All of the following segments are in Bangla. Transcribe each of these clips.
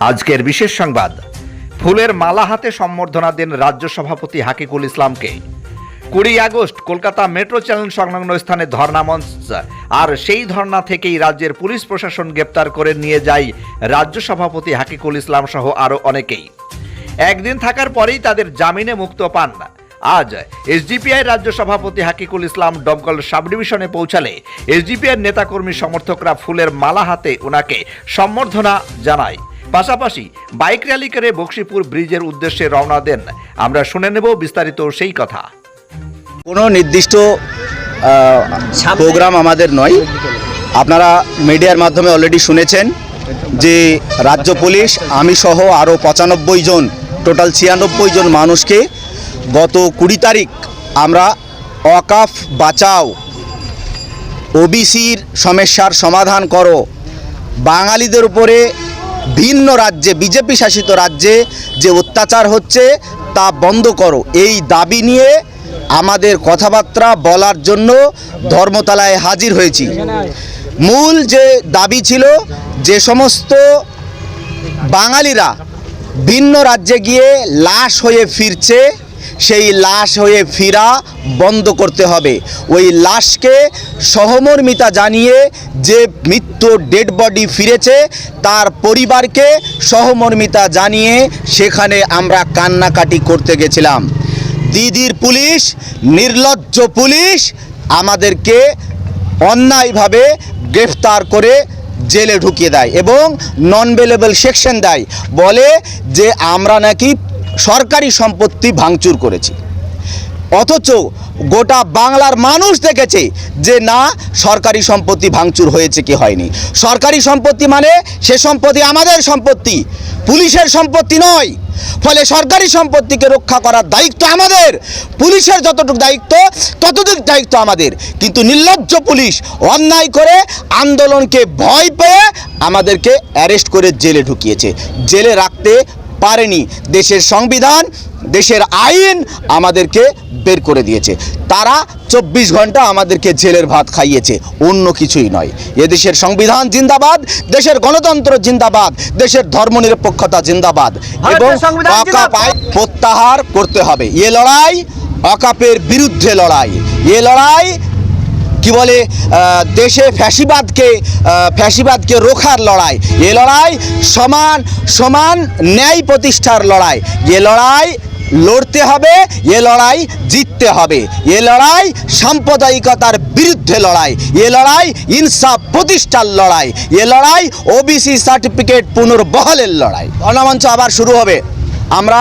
আজকের বিশেষ সংবাদ। ফুলের মালা হাতে সম্বর্ধনা দেন রাজ্য সভাপতি হাকিকুল ইসলামকে। কুড়ি আগস্ট কলকাতা মেট্রো চ্যানেল সংলগ্ন স্থানে ধর্ণা মঞ্চ। আর সেই ধর্না থেকেই রাজ্যের পুলিশ প্রশাসন গ্রেপ্তার করে নিয়ে যায় রাজ্য সভাপতি হাকিকুল ইসলাম সহ আরও অনেকেই। একদিন থাকার পরেই তাদের জামিনে মুক্ত পান। আজ এসডিপিআই রাজ্য সভাপতি হাকিকুল ইসলাম ডমকল সাব ডিভিশনে পৌঁছালে এসডিপিআই নেতাকর্মী সমর্থকরা ফুলের মালা হাতে ওনাকে সম্বর্ধনা জানায়। পাশাপাশি বাইক র্যালি করে বক্সিপুর ব্রিজের উদ্দেশ্যে রওনা দেন। আমরা শুনে নেব বিস্তারিত সেই কথা। কোনো নির্দিষ্ট প্রোগ্রাম আমাদের নয়। আপনারা মিডিয়ার মাধ্যমে অলরেডি শুনেছেন যে রাজ্য পুলিশ, আমি সহ আরও পঁচানব্বই জন টোটাল ছিয়ানব্বই জন মানুষকে গত কুড়ি তারিখ আমরা অকাফ বাঁচাও, ওবিসির সমস্যার সমাধান করো, বাঙালিদের উপরে ভিন্ন রাজ্যে, বিজেপি শাসিত রাজ্যে যে অত্যাচার হচ্ছে তা বন্ধ করো। এই দাবি নিয়ে আমাদের কথাবার্তা বলার জন্য ধর্মতলায় হাজির হয়েছি। মূল যে দাবি ছিল যে সমস্ত বাঙালিরা ভিন্ন রাজ্যে গিয়ে লাশ হয়ে ফিরছে সেই লাশ হয়ে ফিরা বন্ধ করতে হবে। ওই লাশকে সহমর্মিতা জানিয়ে যে মৃত্যু ডেড বডি ফিরেছে, তার পরিবারকে সহমর্মিতা জানিয়ে সেখানে আমরা কান্নাকাটি করতে গেছিলাম। দিদির পুলিশ, নির্লজ্জ পুলিশ আমাদেরকে অন্যায়ভাবে গ্রেফতার করে জেলে ঢুকিয়ে দেয় এবং নন বেলেবল সেকশন দেয়। বলে যে, আমরা নাকি সরকারি সম্পত্তি ভাঙচুর করেছি। অথচ গোটা বাংলার মানুষ দেখেছে যে না, সরকারি সম্পত্তি ভাঙচুর হয়েছে কি হয়নি। সরকারি সম্পত্তি মানে সে সম্পত্তি আমাদের সম্পত্তি, পুলিশের সম্পত্তি নয়। ফলে সরকারি সম্পত্তিকে রক্ষা করার দায়িত্ব আমাদের। পুলিশের যতটুকু দায়িত্ব, ততটুকু দায়িত্ব আমাদের। কিন্তু নির্লজ্জ পুলিশ অন্যায় করে আন্দোলনকে ভয় পেয়ে আমাদেরকে অ্যারেস্ট করে জেলে ঢুকিয়েছে। জেলে রাখতে পারেনি। দেশের সংবিধান দেশের আইন আমাদেরকে বের করে দিয়েছে। তারা চব্বিশ ঘণ্টা আমাদেরকে জেলের ভাত খাইয়েছে অন্য কিছুই নয়। এদেশের সংবিধান জিন্দাবাদ দেশের গণতন্ত্র জিন্দাবাদ দেশের ধর্মনিরপেক্ষতা জিন্দাবাদ এবং অকাপ প্রত্যাহার করতে হবে। এ লড়াই অকাপের বিরুদ্ধে লড়াই। এ লড়াই কি বলে দেশে ফ্যাসিবাদকে ফ্যাসিবাদকে রোখার লড়াই। এ লড়াই সমান সমান ন্যায় প্রতিষ্ঠার লড়াই। এ লড়াই লড়তে হবে, এ লড়াই জিততে হবে। এ লড়াই সাম্প্রদায়িকতার বিরুদ্ধে লড়াই। এ লড়াই ইনসাফ প্রতিষ্ঠার লড়াই। এ লড়াই ওবিসি সার্টিফিকেট পুনর্বহলের লড়াই। গণমঞ্চ আবার শুরু হবে। আমরা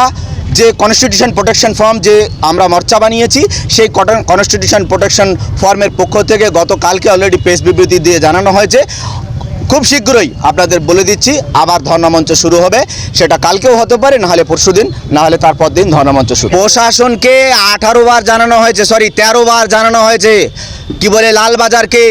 যে কনস্টিটিউশন প্রোটেকশন ফর্ম যে আমরা মর্চা বানিয়েছি, সেই কটন কনস্টিটিউশন প্রোটেকশন ফর্মের পক্ষ থেকে গতকালকে অলরেডি প্রেস বিবৃতি দিয়ে জানানো হয়েছে। খুব শীঘ্রই আপনাদের বলে দিচ্ছি, আবার ধর্ণামঞ্চ শুরু হবে। সেটা কালকেও হতে পারে, নাহলে পরশু দিন, নাহলে তারপর দিন ধর্ণামঞ্চ শুরু। প্রশাসনকে আঠারো বার জানানো হয়েছে সরি তেরো বার জানানো হয়েছে। কি বলে, লালবাজারকে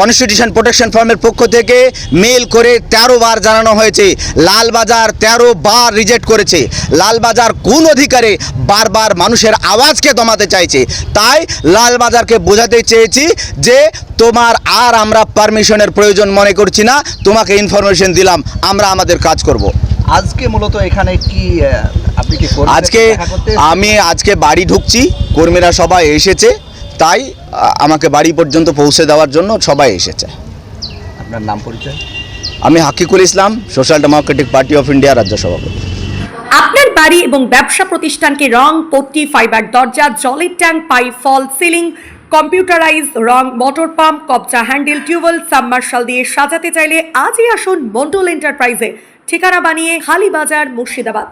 কনস্টিটিউশন প্রোটেকশন ফর্মের পক্ষ থেকে মেল করে তেরো বার জানানো হয়েছে। লালবাজার তেরো বার রিজেক্ট করেছে। লালবাজার কোন অধিকারে বারবার মানুষের আওয়াজকে দমাতে চাইছে? তাই লালবাজারকে বোঝাতে চেয়েছি যে তোমার আর আমরা পারমিশনের প্রয়োজন মনে করছি না তোমাকে ইনফরমেশন দিলাম আমরা আমাদের কাজ করব। আজকে মূলত এখানে কি আপনি কি আজকে? আমি আজকে বাড়ি ঢুকছি কর্মীরা সবাই এসেছে তাই আমাকে বাড়ি পর্যন্ত পৌঁছে দেওয়ার জন্য সবাই এসেছে। আপনার নাম পরিচয়? আমি Hakikul Islam Social Democratic Party of India রাজ্য সভাপতি। আপনার বাড়ি এবং ব্যবসা প্রতিষ্ঠানকে রং পট্টি ফাইবার দরজা জলের tank pipe fall ceiling computerise রং মোটর পাম্প কবচা হ্যান্ডেল টিউবওয়েল সাবমার্শাল দিয়ে সাজাতে চাইলে আজই আসুন মন্ডল এন্টারপ্রাইজে। ঠিকানা বানিয়ে হালিবাজার মুর্শিদাবাদ।